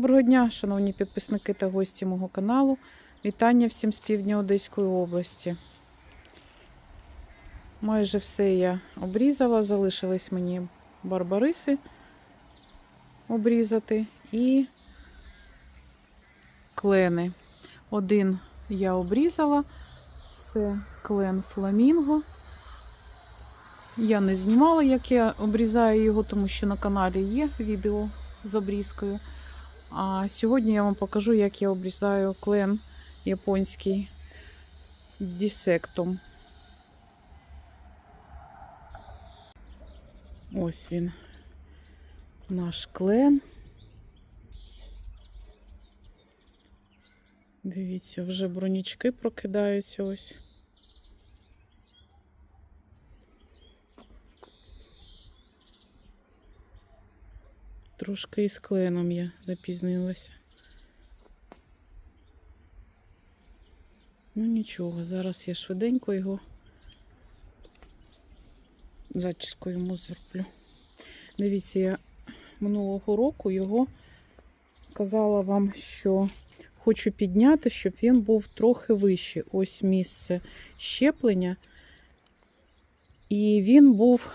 Доброго дня, шановні підписники та гості мого каналу. Вітання всім з півдня Одеської області. Майже все я обрізала, залишились мені барбариси обрізати і клени. Один я обрізала, це клен фламінго. Я не знімала, як я обрізаю його, тому що на каналі є відео з обрізкою. А сьогодні я вам покажу, як я обрізаю клен японський дісектом. Ось він, наш клен. Дивіться, вже бронічки прокидаються ось. Трошки із кленом я запізнилася. Ну нічого, зараз я швиденько його зачіску йому зроблю. Дивіться, я минулого року його казала вам, що хочу підняти, щоб він був трохи вищий. Ось місце щеплення. І він був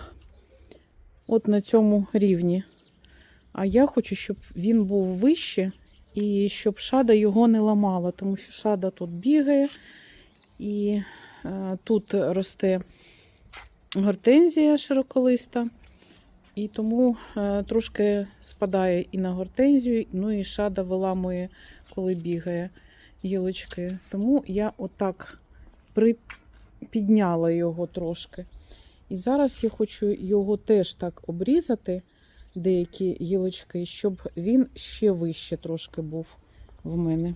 от на цьому рівні. А я хочу, щоб він був вище і щоб шада його не ламала, тому що шада тут бігає, і е, тут росте гортензія широколиста, і тому е, трошки спадає і на гортензію, ну і шада виламує, коли бігає гілочки. Тому я отак припідняла його трошки. І зараз я хочу його теж так обрізати деякі гілочки, щоб він ще вище трошки був в мене.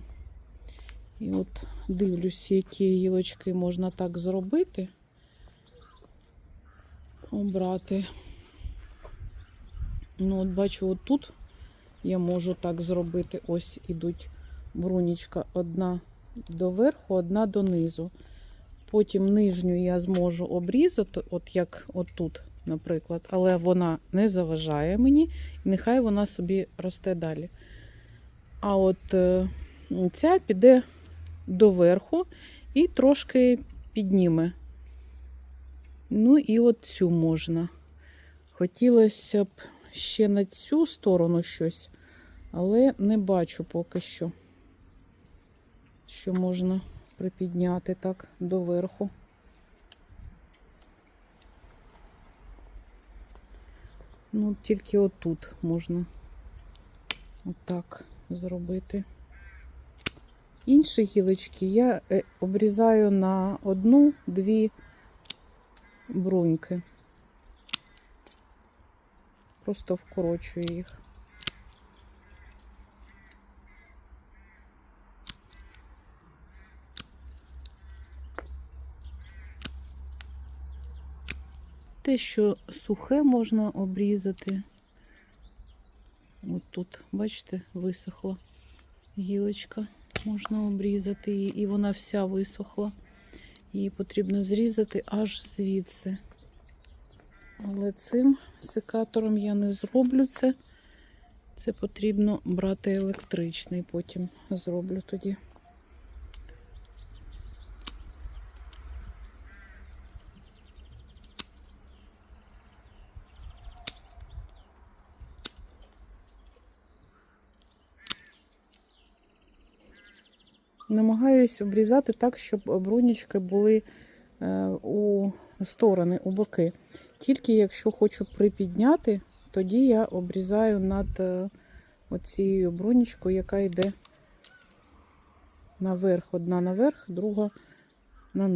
І от дивлюсь, які гілочки можна так зробити. Обрати. Ну, от бачу, от тут я можу так зробити. Ось ідуть брунічка одна доверху, одна донизу. Потім нижню я зможу обрізати, от як отут наприклад, але вона не заважає мені, і нехай вона собі росте далі. А от е, ця піде доверху і трошки підніме. Ну, і от цю можна. Хотілося б ще на цю сторону щось, але не бачу поки що, що можна припідняти так доверху. Ну, тільки отут можна отак зробити. Інші гілочки я е, обрізаю на одну-дві бруньки. Просто вкорочую їх. Те, що сухе можна обрізати. От тут, бачите, висохла гілочка. Можна обрізати її, і вона вся висохла. Її потрібно зрізати аж звідси. Але цим секатором я не зроблю це. Це потрібно брати електричний, потім зроблю тоді. Намагаюсь обрізати так, щоб брунічки були е, у сторони, у боки. Тільки якщо хочу припідняти, тоді я обрізаю над е, оцією брунічкою, яка йде наверх. Одна наверх, друга на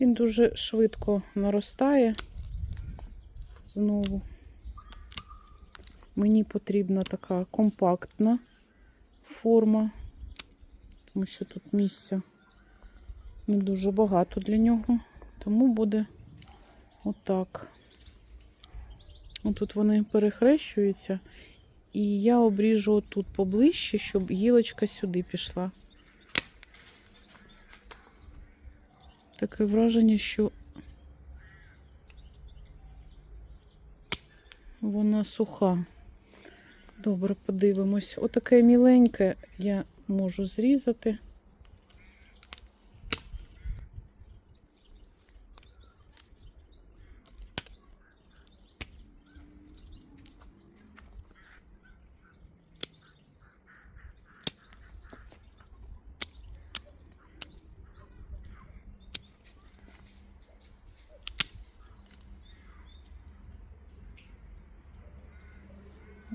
Він дуже швидко наростає знову. Мені потрібна така компактна форма, тому що тут місця не дуже багато для нього, тому буде отак. Тут вони перехрещуються, і я обріжу тут поближче, щоб гілочка сюди пішла. Таке враження, що вона суха. Добре, подивимось. Отаке міленьке я можу зрізати.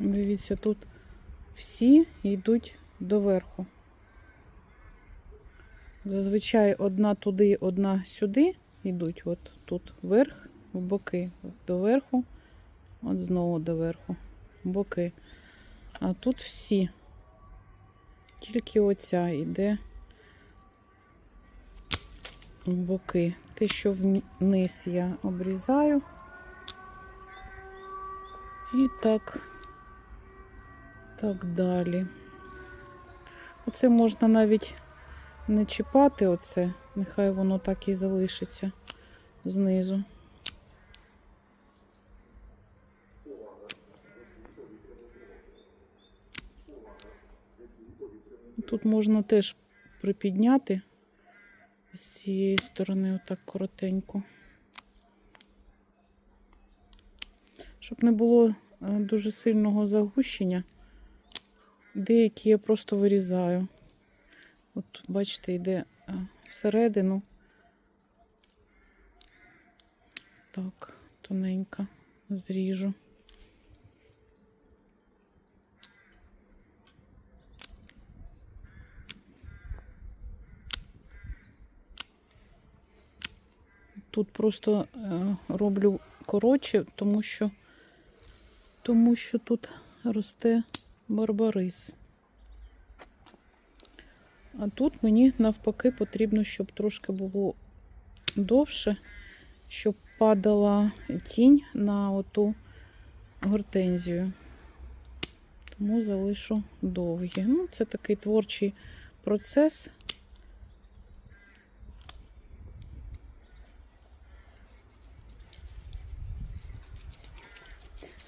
Дивіться, тут всі йдуть доверху. Зазвичай одна туди, одна сюди йдуть. От тут вверх, в боки, доверху, от знову доверху, в боки. А тут всі. Тільки оця йде в боки. Те, що вниз я обрізаю. І так. Так далі. Оце можна навіть не чіпати, оце, нехай воно так і залишиться знизу. Тут можна теж припідняти з цієї сторони, отак коротенько. Щоб не було е, дуже сильного загущення. Деякі я просто вирізаю. От, бачите, йде е, всередину. Так, тоненько зріжу. Тут просто е, роблю коротше, тому що, тому що тут росте барбарис. А тут мені навпаки потрібно, щоб трошки було довше, щоб падала тінь на оту гортензію. Тому залишу довгі. Ну, це такий творчий процес.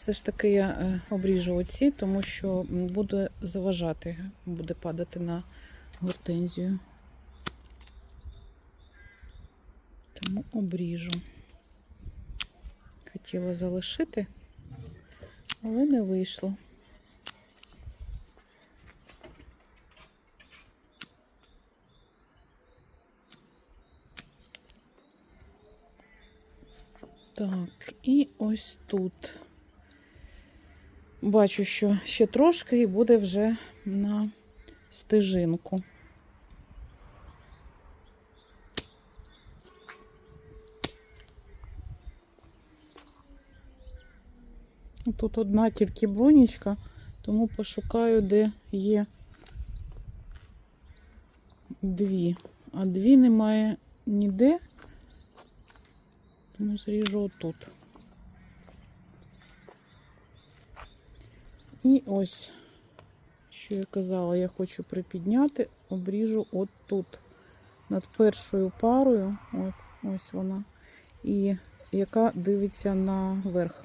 Все ж таки я е, обріжу оці, тому що буде заважати, буде падати на гортензію. Тому обріжу. Хотіла залишити, але не вийшло. Так, і ось тут. Бачу, що ще трошки і буде вже на стежинку. Тут одна тільки бронічка, тому пошукаю, де є дві. А дві немає ніде, тому зріжу отут. І ось, що я казала, я хочу припідняти, обріжу от тут над першою парою. От, ось вона. І яка дивиться наверх.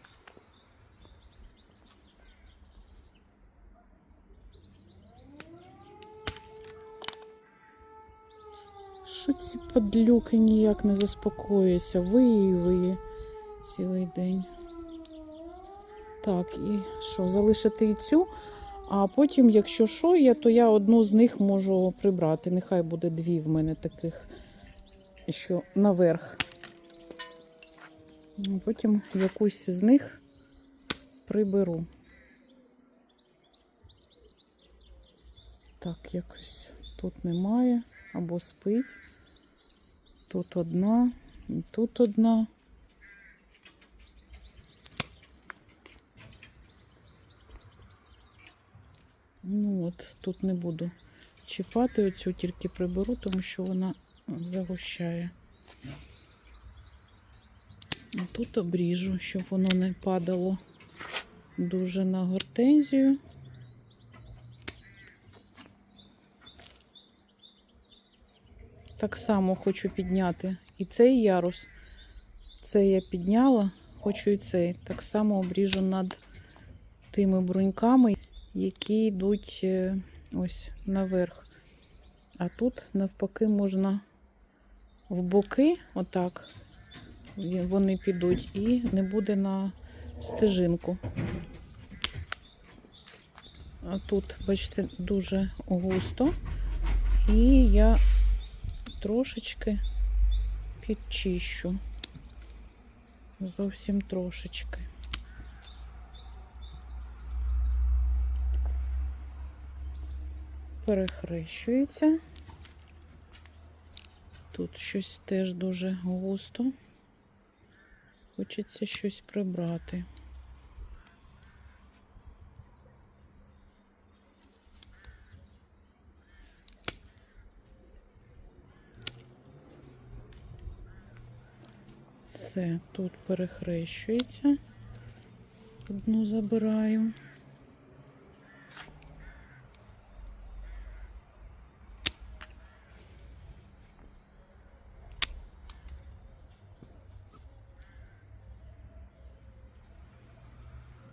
Що ці подлюки ніяк не заспокоюються? Виє цілий день. Так, і що, залишити і цю, а потім, якщо що, я, то я одну з них можу прибрати. Нехай буде дві в мене таких, що наверх. Ну, Потім якусь з них приберу. Так, якось тут немає. Або спить. Тут одна, і тут одна. Ну от, тут не буду чіпати оцю, тільки приберу, тому що вона загущає. А тут обріжу, щоб воно не падало дуже на гортензію. Так само хочу підняти і цей ярус. Це я підняла, хочу і цей. Так само обріжу над тими бруньками, які йдуть е, ось наверх. А тут, навпаки, можна в боки, отак, вони підуть, і не буде на стежинку. А тут, бачите, дуже густо. І я трошечки підчищу. Зовсім трошечки. Перехрещується. Тут щось теж дуже густо. Хочеться щось прибрати. Все, тут перехрещується. Одну забираю.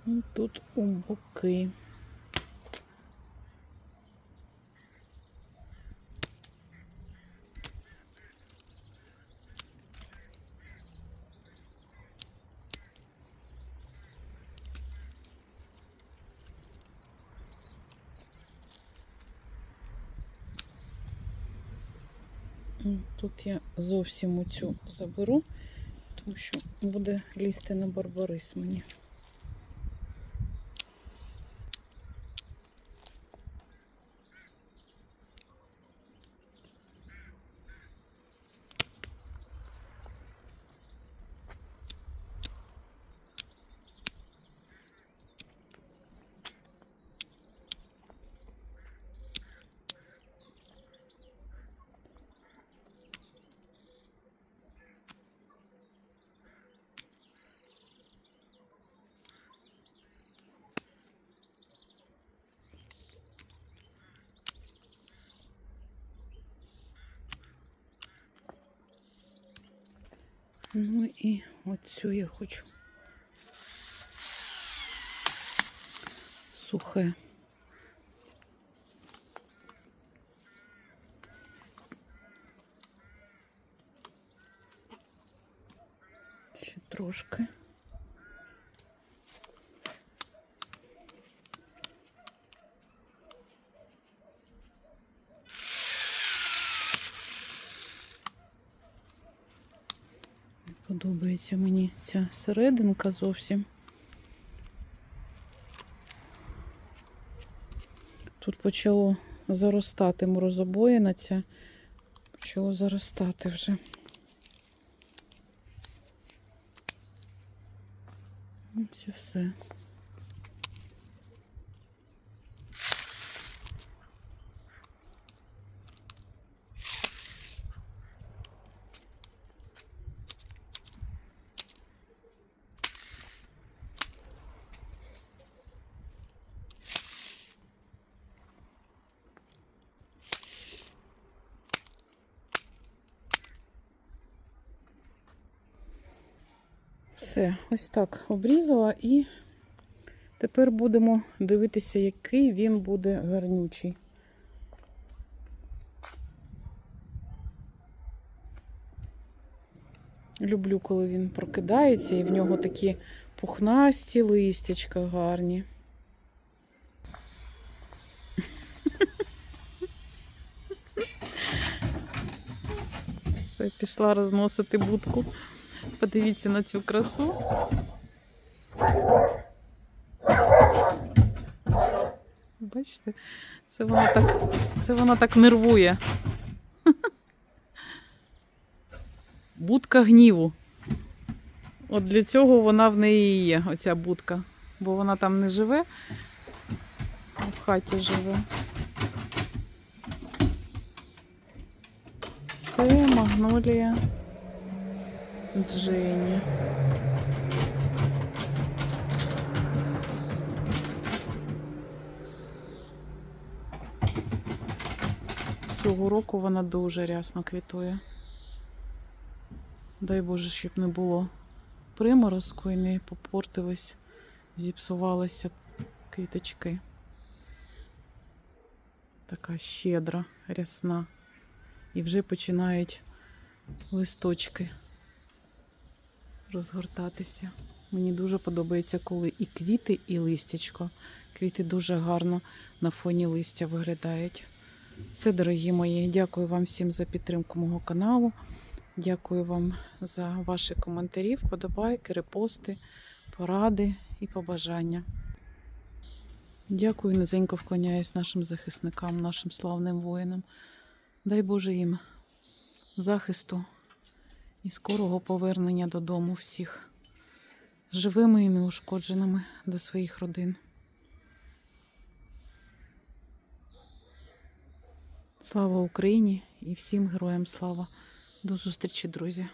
І Тут у боки. Тут я зовсім оцю заберу, тому що буде лізти на барбарис мені. Ну і оцю я хочу. Сухе. Ще трошки. Подобається мені ця серединка зовсім. Тут почало заростати морозобоїна ця. Почало заростати вже. Ось і все. Все, ось так обрізала і тепер будемо дивитися, який він буде гарнючий. Люблю, коли він прокидається, і в нього такі пухнасті листячка гарні. Все, пішла розносити будку. Подивіться на цю красу. Бачите, це вона так, це вона так нервує. Будка гніву. От для цього вона в неї і є, оця будка. Бо вона там не живе, а в хаті живе. Це магнолія Джені. Цього року вона дуже рясно квітує. Дай Боже, щоб не було приморозку і не попортились, зіпсувалися квіточки. Така щедра, рясна. І вже починають листочки розгортатися. Мені дуже подобається, коли і квіти, і листячко. Квіти дуже гарно на фоні листя виглядають. Все, дорогі мої, дякую вам всім за підтримку мого каналу. Дякую вам за ваші коментарі, вподобайки, репости, поради і побажання. Дякую, низенько вклоняюсь нашим захисникам, нашим славним воїнам. Дай Боже їм захисту і скорого повернення додому всіх живими і неушкодженими до своїх родин. Слава Україні і всім героям слава! До зустрічі, друзі!